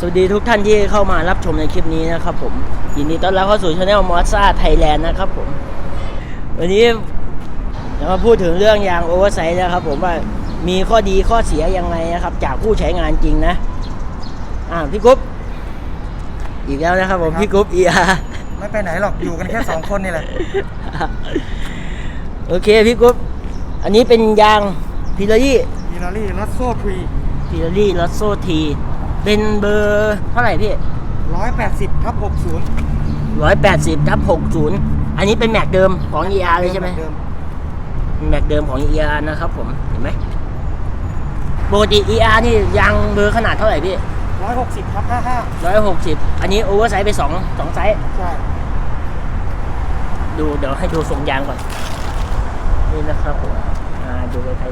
สวัสดีทุกท่านที่เข้ามารับชมในคลิปนี้นะครับผมยินดีต้อนรับเข้าสู่ช anel มอสซ่าไทยแลนด์นะครับผม วันนี้จะมาพูดถึงเรื่องยางโอเวอร์ไซส์นะครับ ผมว่ามีข้อดีข้อเสียยังไงนะครับ จากผู้ใช้งานจริงนะ อ่าพี่กุ๊บอีกแล้วนะครับ ผมครับพี่กุ๊บเอียไม่ไปไหนหรอกอยู่กันแค่สองคนนี่แหละโอเคพี่กุ๊บอันนี้เป็นยางพิลลี่มีลอรี่รถโซ่ทรีพิลลี่ลอสโซที เป็นเบอร์เท่าไหร่พี่ร้อยแปดสิบทับหกศูนย์ร้อยแปดสิบทับหกศูนย์อันนี้เป็นแม็กเดิมของ ER เลยใช่ไหมเดิมแม็กเดิมของ ER นะครับผมเห็นไหมปกติ ER นี่ยางเบอร์ขนาดเท่าไหร่พี่ร้อยหกสิบทับห้าห้าร้อยหกสิบอันนี้โอเวอร์ไซส์ไปสองสองไซส์ใช่ดูเดี๋ยวให้ดูทรงยางก่อน นี่นะครับผมอ่าดูไปไทย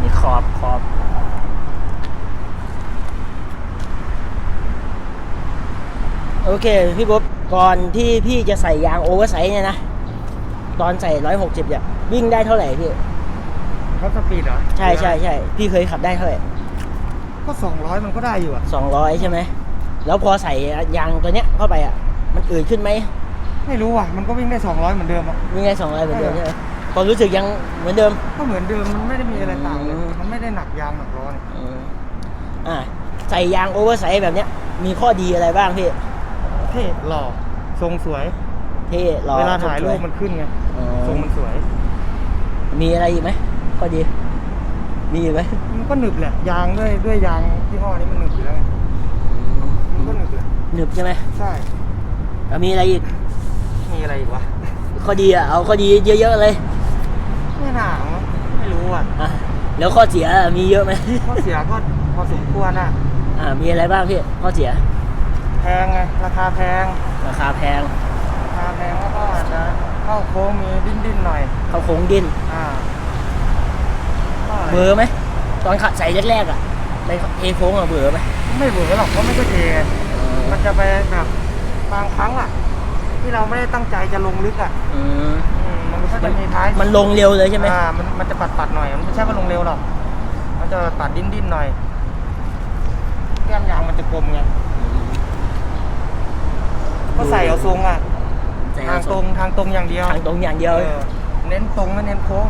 มีขอบขอบ โอเค พี่บ๊บก่อนที่พี่จะใส่ยางโอเวอร์ไซส์เนี่ยนะ ตอนใส่ร้อยหกสิบเนี่ยวิ่งได้เท่าไหร่พี่เขาสปีดเหรอใช่ใช่ใช่พี่เคยขับได้เท่าไหร่ก็สองร้อยมันก็ได้อยู่อะ สองร้อยใช่ไหม แล้วพอใส่ยางตัวเนี้ยเข้าไปอะ มันอืดขึ้นไหมไม่รู้อะ มันก็วิ่งได้สองร้อยเหมือนเดิมอะ วิ่งได้สองร้อยเหมือนเดิมใช่ไหมพอรู้สึกยังเหมือนเดิม ก็เหมือนเดิม มันไม่ได้มีอะไรต่างเลยอืมมันไม่ได้หนักยางหนักร้อนอืมอ่า ใส่ยางโอเวอร์ไซส์แบบเนี้ย มีข้อดีอะไรบ้างพี่ เท่หล่อทรงสวย เท่รอเวลาถ่ายรูปสวมันขึ้นไงอ๋อทรงมันสวย มีอะไรอีกไหมข้อดี มีอีกไหมมันก็หนึบแหละยางด้วยด้วยยางที่ห้อนี้มันหนึบอยู่แล้วไงมันก็หนึบแหละหนึบใช่ไหมใช่แล้วมีอะไรอีก มีอะไรอีกวะข้อดีอะ เอาข้อดีเยอะๆเลย ไม่หนามั้งไม่รู้อะอะ แล้วข้อเสียมีเยอะไหม ข้อเสียก็พอสมควรอะ อ่า มีอะไรบ้างพี่ ข้อเสียแพงไงราคาแพง ราคาแพง ราคาแพงแล้วก็อาจจะเข้าโค้งมีดิ้นดิ้นๆหน่อย เข้าโค้งดิ้นอ่าก็อะไรเบอร์ไหมตอนขับใส่แรกๆอะในเทโค้งอะเบอร์ไหมไม่เบื่อหรอกเพราะไม่ก็เทไงมันจะไปแบบบางครั้งอะ ที่เราไม่ได้ตั้งใจจะลงลึกอะอืมอืมมันก็จะมีท้าย มันลงเร็วเลยใช่ไหมอ่ามันมันจะปัดปัดๆหน่อย มันไม่ใช่ว่าลงเร็วหรอก มันจะปัดดิ้นดิ้นๆหน่อย แก้มยางมันจะกลมไง ก็ใส่เอาทรงอะ ใส่ทางตรงทางตรงอย่างเดียวทางตรงอย่างเดียว เออเน้นตรงไม่เน้นโค้ง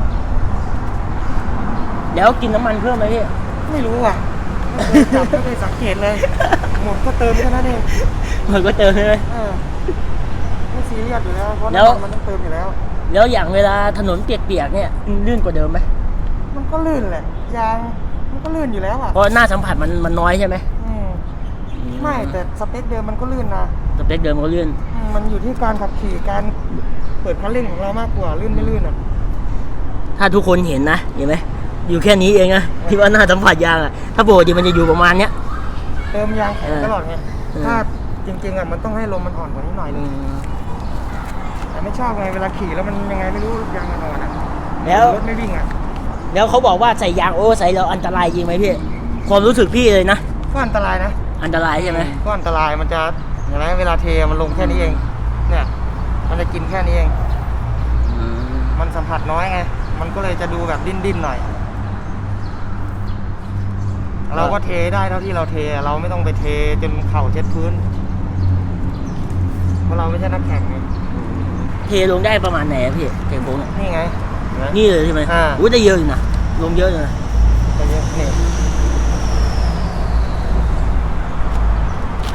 แล้วกินน้ำมันเพิ่มไหมพี่ ไม่รู้อะไม่เคยจับไม่เคยสังเกตเลย หมดก็เติมแค่นั้นเองมันก็เติมใช่ไหม เออไม่ซีเรียสอยู่แล้วเพราะแล้น้ำวมันมันต้องเติมอยู่แล้ว แล้วอย่างเวลาถนนเปียกๆเนี่ยลื่นกว่าเดิมไหมมันก็ลื่นแหละยางมันก็ลื่นอยู่แล้วอะเพราะหน้าสัมผัสมันมันน้อยใช่ไหมอืมไม่แต่สเปคเดิมมันก็ลื่นนะ สเปคเดิมก็ลื่นอืมมันอยู่ที่การขับขี่การเปิดคันเร่งของเรามากกว่าลื่นไม่ลื่นอะ ถ้าทุกคนเห็นนะเห็นไหมอยู่แค่นี้เองนะที่ว่าหน้าสัมผัสยางอะถ้าปกติมันจะอยู่ประมาณเนี้ยเติมยางแข็งเออตลอดไงเออถ้าจริงๆอะมันต้องให้ลมมันอ่อนกว่านี้หน่อยนึงแต่ไม่ชอบไงเวลาขี่แล้วมันยังไงไม่รู้ยางมันอ่อนอะแล้วรถไม่วิ่งอะแล้วเขาบอกว่าใส่ยางโอเวอร์ไซส์แล้วอันตรายจริงไหมพี่ความรู้สึกพี่เลยนะก็อันตรายนะอันตรายใช่ไหมก็อันตรายมันจะ เห็นไหมเวลาเทมันลงแค่นี้เอง เนี่ย มันจะกินแค่นี้เองอืมมันสัมผัสน้อยไง มันก็เลยจะดูแบบดิ้นดิ้นๆหน่อย เราก็เทได้เท่าที่เราเท เราไม่ต้องไปเทจนเข่าเช็ดพื้น เพราะเราไม่ใช่นักแข่งไงเทลงได้ประมาณไหนอะพี่เทโค้งเนี่ยนี่ไงเห็นไหมนี่เลยใช่ไหมอ่า อุ้ยได้เยอะอยู่นะลงเยอะอยู่นะ ไปเยอะนี่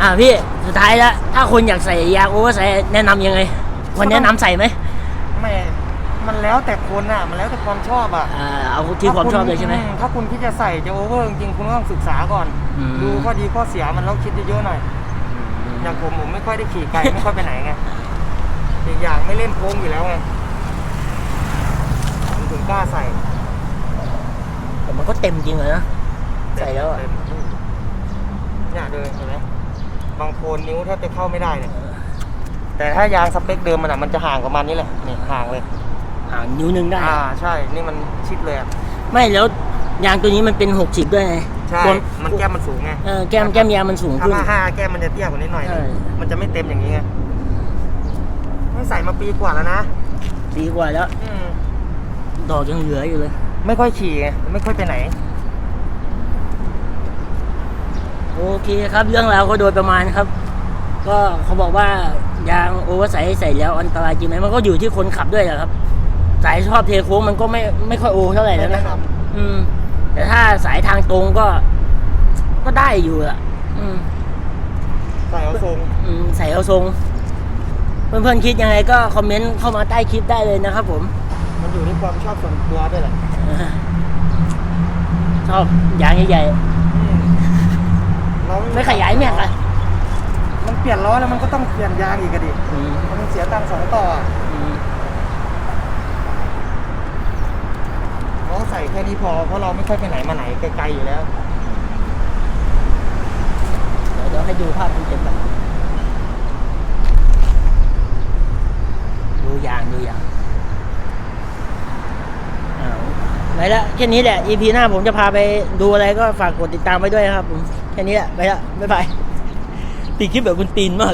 อ่าพี่สุดท้ายแล้วถ้าคนอยากใส่ยางโอเวอร์ไซส์แนะนำยังไงวันแนะนำใส่ไหมไม่มันแล้วแต่คนอะ มันแล้วแต่ความชอบอะอ่าเอาที่ความชอบเลยใช่ไหมอืถ้าคุณคิดจะใส่จะโอเวอร์จริงๆคุณก็ต้องศึกษาก่อนอืมดูข้อดีข้อเสียมันแล้วคิดเยอะๆหน่อยอย่างผมผมไม่ค่อยได้ขี่ไกลไม่ค่อยไปไหนไงอีกอย่างไม่เล่นโค้งอยู่แล้วไงผมถึงกล้าใส่แต่มันก็เต็มจริงเลยนะใส่แล้วอะเต็มเนี่ยเดินเห็นไหม บางโคนนิ้วแทบจะเข้าไม่ได้เลยแต่ถ้ายางสเปคเดิมมันอะมันจะห่างประมาณนี้แหละนี่ห่างเลย ห่างนิ้วนึงได้อ่าใช่นี่มันชิดเลยอะไม่แล้วยางตัวนี้มันเป็น60ด้วยไงใช่ความมันแก้มมันสูงไงเออแก้มแก้มยางมันสูงถ้าขึ้น มาห้าแก้มมันจะเตี้ยกว่านี้หน่อยนึงใช่ มันจะไม่เต็มอย่างนี้ไงไม่ใส่มาปีกว่าแล้วนะปีกว่าแล้ว อืม ดอกยังเหลืออยู่เลย ไม่ค่อยขี่ไงไม่ค่อยไปไหน โอเคครับเรื่องราวก็โดยประมาณครับ ก็เขาบอกว่ายางโอเวอร์ไซส์ใส่แล้วอันตรายจริงไหมมันก็อยู่ที่คนขับด้วยแหละครับ สายชอบเทโค้งมันก็ไม่ไม่ค่อยโอเท่าไหร่แล้วนะครับ อืม แต่ถ้าสายทางตรงก็ ก็ได้อยู่อะอืมใส่เอาทรงอืมใส่เอาทรง เพื่อนๆคิดยังไงก็คอมเมนต์เข้ามาใต้คลิปได้เลยนะครับ ผม มันอยู่ที่ความชอบส่วนตัวด้วยแหละชอบยางใหญ่เรา ๆไม่ขยายแม็กอะ มันเป ลี่ยนล้อแล้วมันก็ต้องเปลี่ยนยางอีกอะดิอืมมันเสียตังค์สองต่ออะอืมเราใส่แค่นี้พอเพราะเราไม่ค่อยไปไหนมาไหนไกลๆอยู่แล้ว เดี๋ยวเดี๋ยวให้ดูภาพเต็มๆก่อนดูยางดูยางอ้าวไปละแค่นี้แหละ EP หน้าผมจะพาไปดูอะไรก็ฝากกดติดตามไว้ด้วยนะครับผมแค่นี้แหละไปละบ๊ายบาย ตีคลิปแบบคุณตีนมาก